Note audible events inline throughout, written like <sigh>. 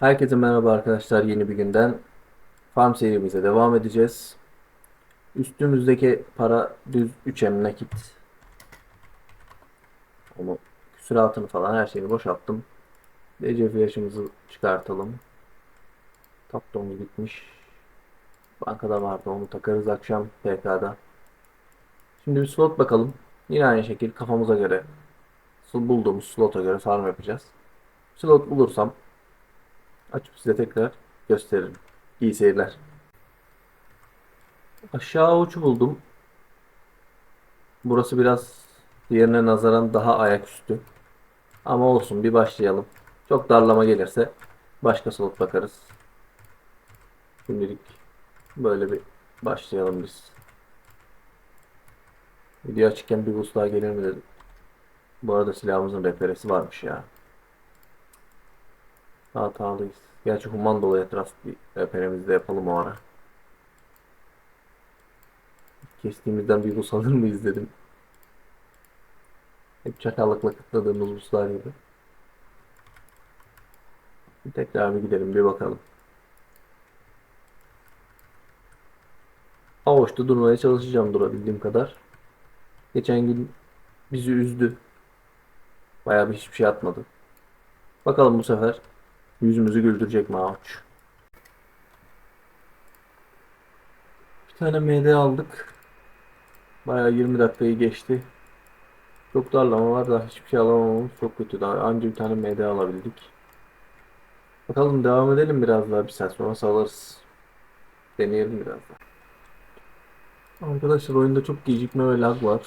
Herkese merhaba arkadaşlar yeni bir günden farm serimize devam edeceğiz. Üstümüzdeki para düz 3M nakit. Onu küsuratını falan her şeyini boşalttım. DC flash'ımızı çıkartalım. Taptomuz bitmiş. Bankada vardı onu takarız akşam PK'da. Şimdi bir slot bakalım. Yine aynı şekil kafamıza göre bulduğumuz slota göre farm yapacağız. Slot bulursam Açıp size tekrar gösteririm. İyi seyirler. Aşağı uçu buldum. Burası biraz diğerine nazaran daha ayaküstü. Ama olsun bir başlayalım. Çok darlama gelirse başka slot bakarız. Şimdilik böyle bir başlayalım biz. Video açıkken bir boost daha gelir mi dedim. Bu arada silahımızın referesi varmış ya. Hatalıyız. Gerçi human dolu etraf bir reperimizde yapalım o ara. Kestiğimizden bir bus alır mıyız dedim. Hep çakallıkla kıtladığımız buslar gibi. Tekrar bir gidelim bir bakalım. Avuçta durmaya çalışacağım durabildiğim kadar. Geçen gün bizi üzdü. Bayağı bir hiçbir şey atmadı. Bakalım bu sefer Yüzümüzü güldürecek mi avuç? Bir tane MD aldık. Bayağı 20 dakikayı geçti. Çok darlama var da hiçbir şey alamamamız çok kötü. Daha anca bir tane MD alabildik. Bakalım devam edelim biraz daha. Bir saat sonra salarız. Deneyelim biraz daha. Arkadaşlar oyunda çok gecikme ve lag var.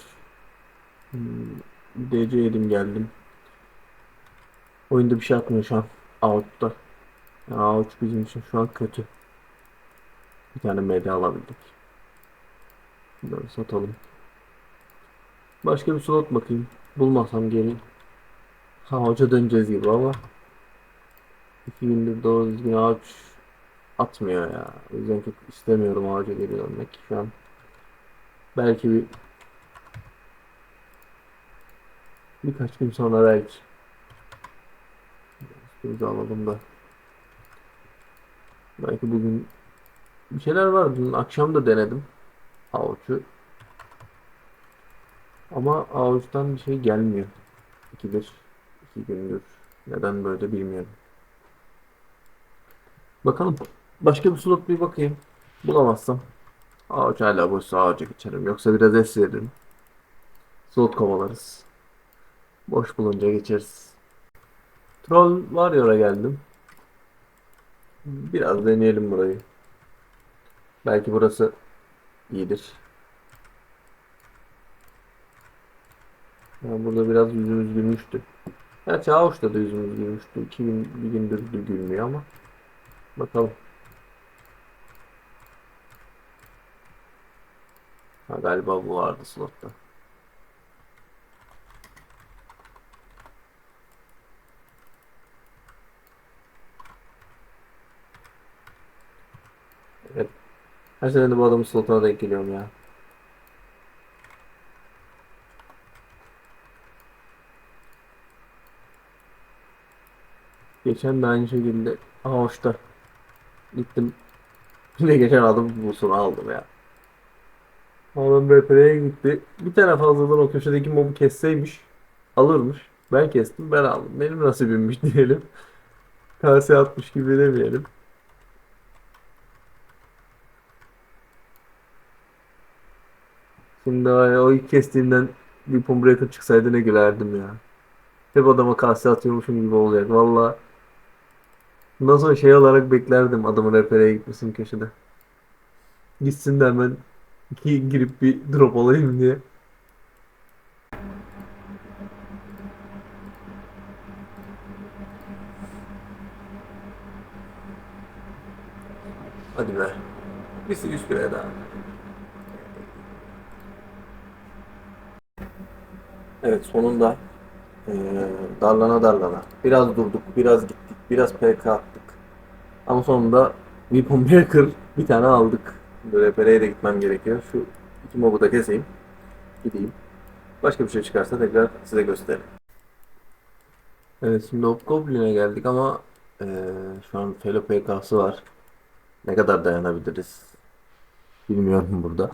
Hmm, DC yedim geldim. Oyunda bir şey atmıyor şu an. Out'ta. Ya Out bizim için şu an kötü. Bir tane MD alabildik. Bunları satalım. Başka bir slot bakayım. Bulmasam geri. Ha hoca döneceğiz gibi ama. İki gündür doğru düzgün ağaç atmıyor ya. O yüzden çok istemiyorum ağaca geri dönmek şu an. Belki bir birkaç gün sonra belki. Şurada alalım da. Belki bugün bir şeyler var. Dün akşam da denedim. Avuç'u. Ama avuçtan bir şey gelmiyor. İkidir. iki gündür. Neden böyle bilmiyorum. Bakalım. Başka bir slot bir bakayım. Bulamazsam. Avuç hala boşsa ağaca geçerim. Yoksa biraz es veririm. Slot kovalarız. Boş bulunca geçeriz. Troll Warrior'a geldim. Biraz deneyelim burayı. Belki burası iyidir. Yani burada biraz yüzümüz gülmüştü. Gerçi Avuç'ta da yüzümüz gülmüştü. İki gün, bir gündür de gülmüyor ama. Bakalım. Ha, galiba bu vardı slotta. Evet. Her sene bu adamın slotuna denk geliyorum ya. Geçen de aynı şekilde Ağustos'ta gittim. <laughs> Yine geçen aldım busunu aldım ya. Adam BP'ye gitti. Bir tane fazladan o köşedeki mobu kesseymiş. Alırmış. Ben kestim ben aldım. Benim nasibimmiş <laughs> diyelim. Kase atmış gibi demeyelim. Şimdi o ilk kestiğimden bir Weapon Breaker çıksaydı ne gülerdim ya. Hep adama kase atıyormuşum gibi olacak. Valla bundan sonra şey olarak beklerdim adamın RP'ye gitmesini köşede. Gitsin de hemen iki girip bir drop alayım diye. Hadi be. Bir üst bire daha. Evet sonunda eee, darlana darlana biraz durduk, biraz gittik, biraz PK attık. Ama sonunda Weapon Breaker bir tane aldık. PR'ye de gitmem gerekiyor. Şu iki mobu da keseyim. Gideyim. Başka bir şey çıkarsa tekrar size gösteririm. Evet şimdi Hobgoblin'e geldik ama Ee, şu an Felo PK'sı var. Ne kadar dayanabiliriz? Bilmiyorum burada.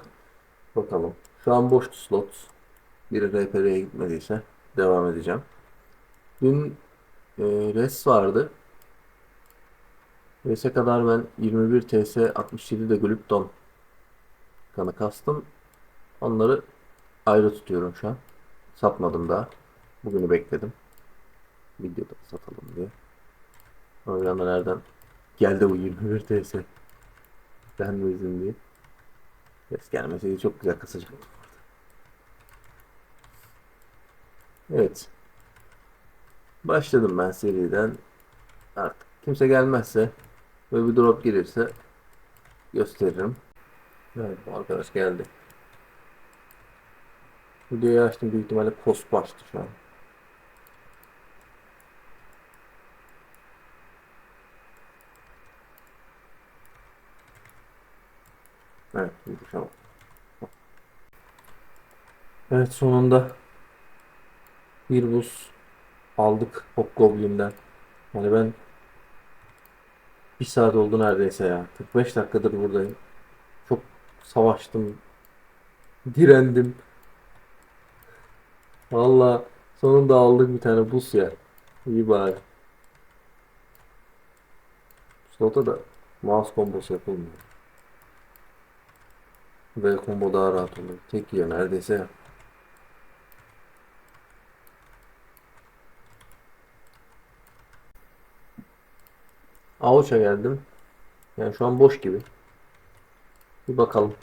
Bakalım. Şu an boştu slot. Biri RPR'ye gitmediyse devam edeceğim. Dün e, res vardı. Res'e kadar ben 21 TS 67 de Glupton kanı kastım. Onları ayrı tutuyorum şu an. Satmadım daha. Bugünü bekledim. Videoda satalım diye. O yüzden de nereden geldi bu 21 TS. Ben mi izin diye. Ses gelmeseydi çok güzel kasacaktım. Evet. Başladım ben seriden. Artık kimse gelmezse ve bir drop gelirse gösteririm. Evet bu arkadaş geldi. Videoyu açtım büyük ihtimalle post başladı şu an. Evet, yumuşama. Evet sonunda bir buz aldık Hobgoblin'den. Yani ben bir saat oldu neredeyse ya. 45 dakikadır buradayım. Çok savaştım. Direndim. Valla sonunda aldık bir tane buz ya. İyi bari. Slota da mouse kombosu yapılmıyor. Ve combo daha rahat oluyor. Tek yiyor neredeyse Avuç'a geldim. Yani şu an boş gibi. Bir bakalım.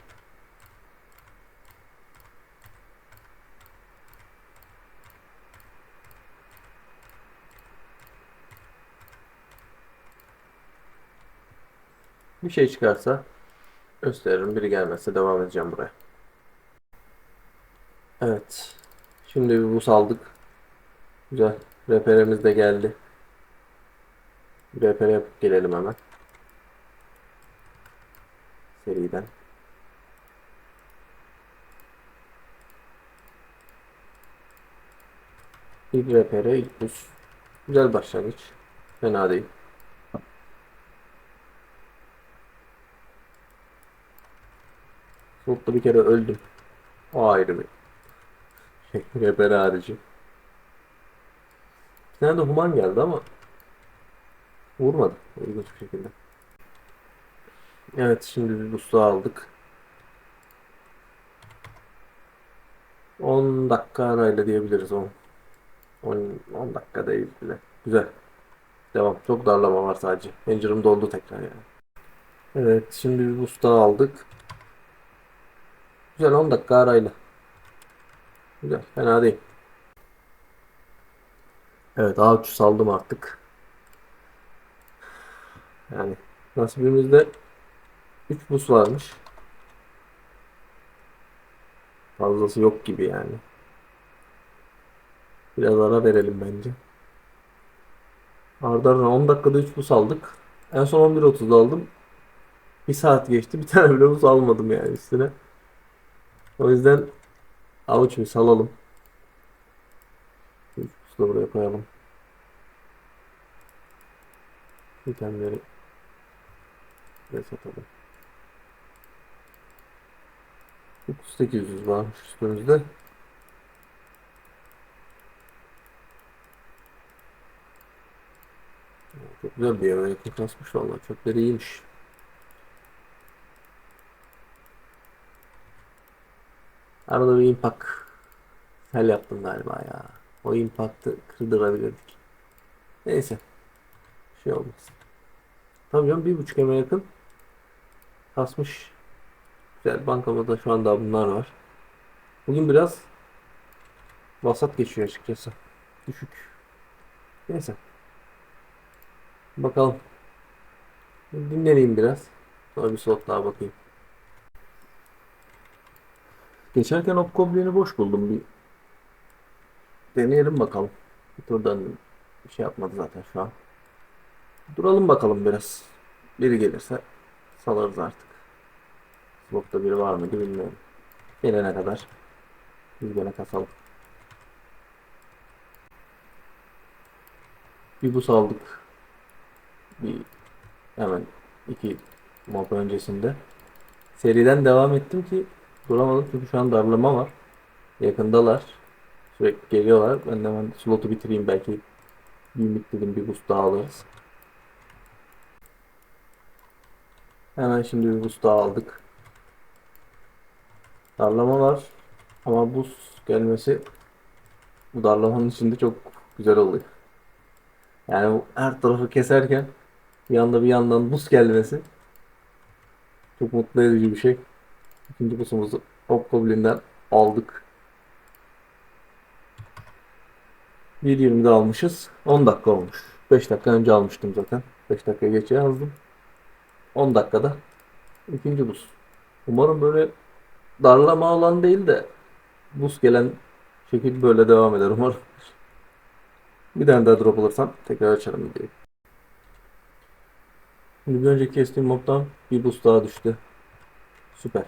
Bir şey çıkarsa gösteririm. Biri gelmezse devam edeceğim buraya. Evet. Şimdi bir buz aldık. Güzel. Reperimiz de geldi. Repere yapıp gelelim hemen. Seriden. İlk ilk buz. Güzel başlangıç. Fena değil. Soğukta bir kere öldüm. O ayrı bir şey. <laughs> Repere harici. Bir tane de human geldi ama vurmadı ilginç bir şekilde. Evet şimdi bir daha aldık. 10 dakika arayla diyebiliriz 10. 10, 10 dakika değil bile. Güzel. Devam. Çok darlama var sadece. Pencerem doldu tekrar yani. Evet şimdi bir boost aldık. Güzel 10 dakika arayla. Güzel. Fena değil. Evet avcı saldım artık. Yani nasibimizde 3 bus varmış. Fazlası yok gibi yani. Biraz ara verelim bence. Arda arda 10 dakikada 3 bus aldık. En son 11.30'da aldım. Bir saat geçti. Bir <laughs> tane bile bus almadım yani üstüne. O yüzden avuç bir salalım. 3 busu da buraya koyalım. İtemleri ve satalım. 9800 varmış üstümüzde. Çok güzel bir yakın kasmış valla. Çöpleri iyiymiş. Arada bir impact sel yaptım galiba ya. O impact'ı kırdırabilirdik. Neyse. Şey olmaz. Tabii canım bir buçuk eme yakın kasmış. Güzel bankamada şu anda bunlar var. Bugün biraz vasat geçiyor açıkçası. Düşük. Neyse. Bakalım. Dinleneyim biraz. Sonra bir slot daha bakayım. Geçerken Hobgoblin'i boş buldum. Bir deneyelim bakalım. Bir turdan bir şey yapmadı zaten şu an. Duralım bakalım biraz. Biri gelirse salarız artık. Slotta biri var mıydı bilmiyorum. Gelene kadar biz gene kasalım. Bir bus aldık. Bir hemen iki mob öncesinde. Seriden devam ettim ki duramadım çünkü şu an darlama var. Yakındalar. Sürekli geliyorlar. Ben de hemen slotu bitireyim belki bir ümit dedim bir boost daha alırız. Hemen şimdi bir boost daha aldık. Darlama var ama boost gelmesi bu darlamanın içinde çok güzel oluyor. Yani her tarafı keserken bir yanda bir yandan buz gelmesi çok mutlu edici bir şey. İkinci busumuzu Hobgoblin'den aldık. 1.20'de almışız. 10 dakika olmuş. 5 dakika önce almıştım zaten. 5 dakika geç yazdım. 10 dakikada ikinci buz. Umarım böyle darlama olan değil de buz gelen şekil böyle devam eder umarım. Bir tane daha drop alırsam tekrar açarım videoyu. Şimdi bir önceki kestiğim mobdan bir boost daha düştü. Süper.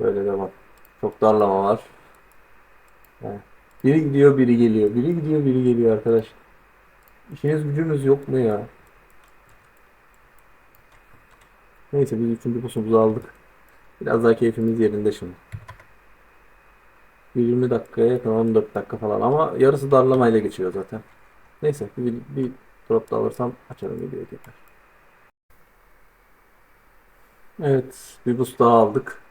Böyle devam. Çok darlama var. Biri gidiyor biri geliyor. Biri gidiyor biri geliyor arkadaş. İşiniz gücünüz yok mu ya? Neyse biz üçüncü boss'umuzu aldık. Biraz daha keyfimiz yerinde şimdi. 20 dakikaya yakın 14 dakika falan ama yarısı darlamayla geçiyor zaten. Neyse bir, bir drop da alırsam açarım videoyu tekrar. Evet bir boost daha aldık.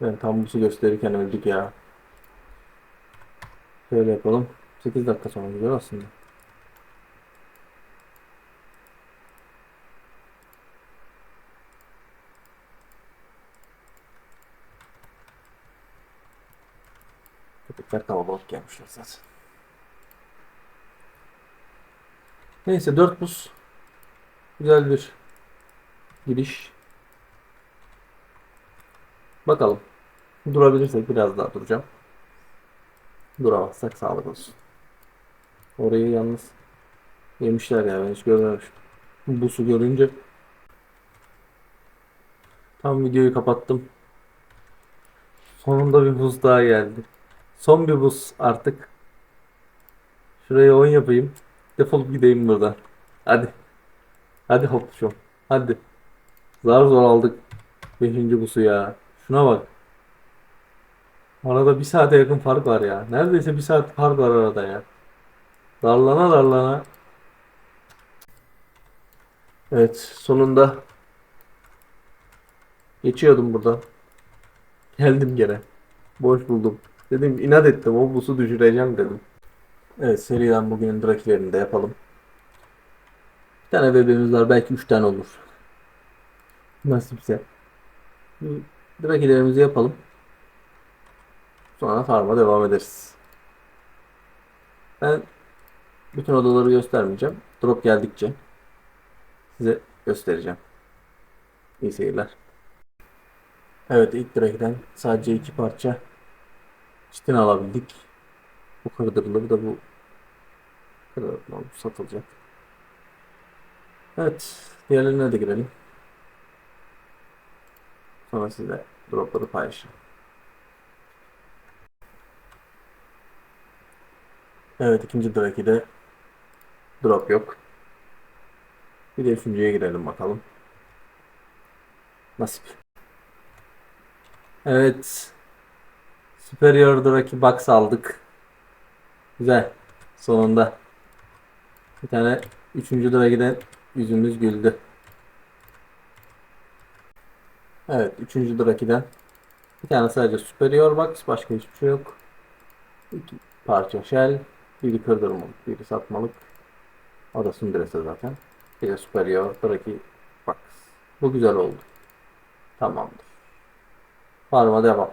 Ben tam boost'u gösterirken öldük ya. Şöyle yapalım. 8 dakika sonra güzel aslında. Köpekler kalabalık gelmişler zaten. Neyse 4 buz. Güzel bir giriş. Bakalım. Durabilirsek biraz daha duracağım. Duramazsak sağlık olsun. Orayı yalnız yemişler ya ben hiç görmemiştim. Bu su görünce tam videoyu kapattım. Sonunda bir buz daha geldi. Son bir buz artık. Şuraya 10 yapayım. Defolup gideyim buradan. Hadi. Hadi hopçum. Hadi. Zar zor aldık. 5. busu ya. Şuna bak. Arada bir saate yakın fark var ya. Neredeyse bir saat fark var arada ya. Darlana darlana. Evet sonunda geçiyordum buradan. Geldim gene. Boş buldum. Dedim inat ettim o busu düşüreceğim dedim. Evet seriden bugünün drakilerini de yapalım. Bir tane bebeğimiz var belki 3 tane olur. Nasipse. Drakilerimizi yapalım. Sonra farma devam ederiz. Ben bütün odaları göstermeyeceğim. Drop geldikçe size göstereceğim. İyi seyirler. Evet ilk Drake'den sadece iki parça çitin alabildik. Bu kırdırılır da bu kırdırılır satılacak. Evet diğerlerine de girelim. Sonra size dropları paylaşayım. Evet ikinci Drake'de drop yok. Bir de üçüncüye girelim bakalım. Nasip. Evet. Superior Draki Box aldık. Güzel. Sonunda. Bir tane üçüncü Draki'den yüzümüz güldü. Evet. Üçüncü Draki'den bir tane sadece Superior Box. Başka hiçbir şey yok. İki parça shell. Biri kırdırmalık. Biri satmalık. O da Sundresa zaten. Bir de Superior Draki Box. Bu güzel oldu. Tamamdır. Farma devam.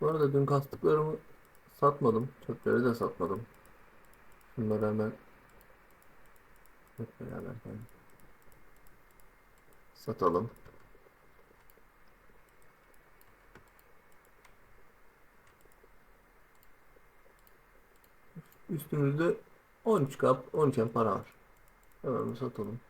Bu arada dün kastıklarımı satmadım. Çöpleri de satmadım. Bunları hemen hep beraber satalım. Üstümüzde 13 kap 13 em para var. Hemen satalım.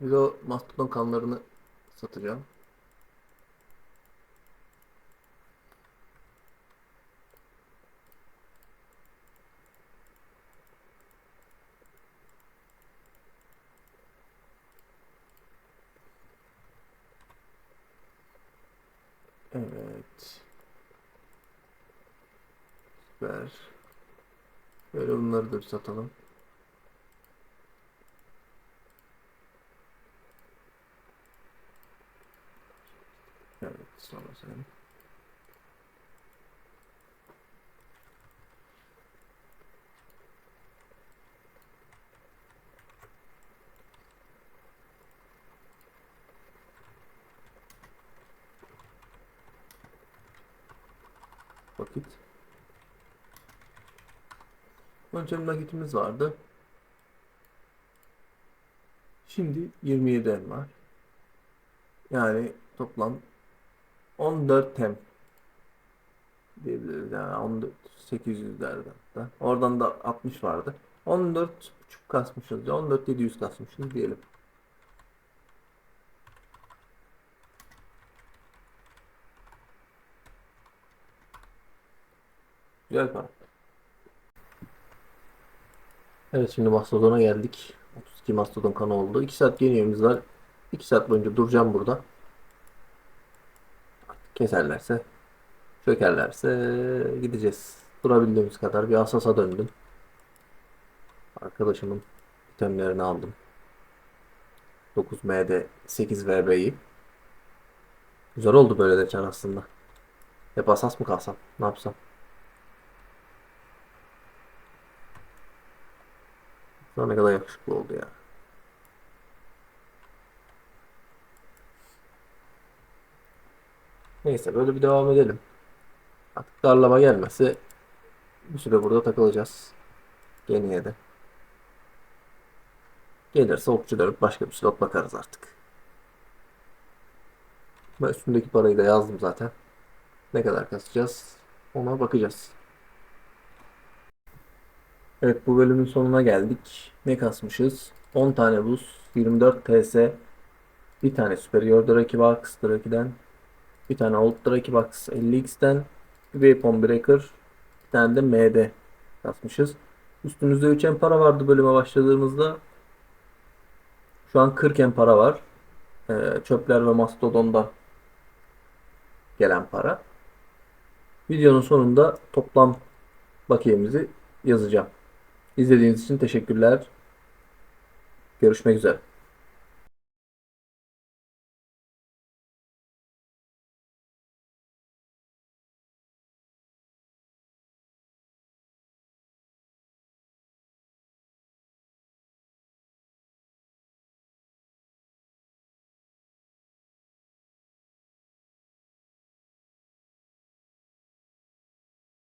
Bir o mastodon kanlarını satacağım. Evet. Süper. Böyle bunları da bir satalım. Evet, sen. Vakit. Önce nakitimiz vardı. Şimdi 27 em var. Yani toplam 14 tem diyebiliriz yani 14 800'lerde hatta. Oradan da 60 vardı. 14 buçuk kasmışız. ya, 14 700 kasmışız diyelim. Güzel para. Evet şimdi Mastodon'a geldik. 32 Mastodon kanı oldu. 2 saat geliyorumuz var. 2 saat boyunca duracağım burada. Keserlerse, çökerlerse gideceğiz. Durabildiğimiz kadar bir Asas'a döndüm. Arkadaşımın itemlerini aldım. 9MD 8 VB'yi. Güzel oldu böyle de çar aslında. Hep Asas mı kalsam? Ne yapsam? Sana ne kadar yakışıklı oldu ya. Neyse böyle bir devam edelim. Artık darlama gelmesi bir süre burada takılacağız. Geniye de. Gelirse okçu dönüp başka bir slot bakarız artık. Ben üstündeki parayı da yazdım zaten. Ne kadar kasacağız ona bakacağız. Evet bu bölümün sonuna geldik. Ne kasmışız? 10 tane buz, 24 TS, bir tane Superior Draki Box Draki'den, bir tane Old Draki Box 50X'ten, bir Weapon Breaker, bir tane de MD kasmışız. Üstümüzde 3 en para vardı bölüme başladığımızda. Şu an 40 en para var. Ee, çöpler ve Mastodon'dan gelen para. Videonun sonunda toplam bakiyemizi yazacağım. İzlediğiniz için teşekkürler. Görüşmek üzere.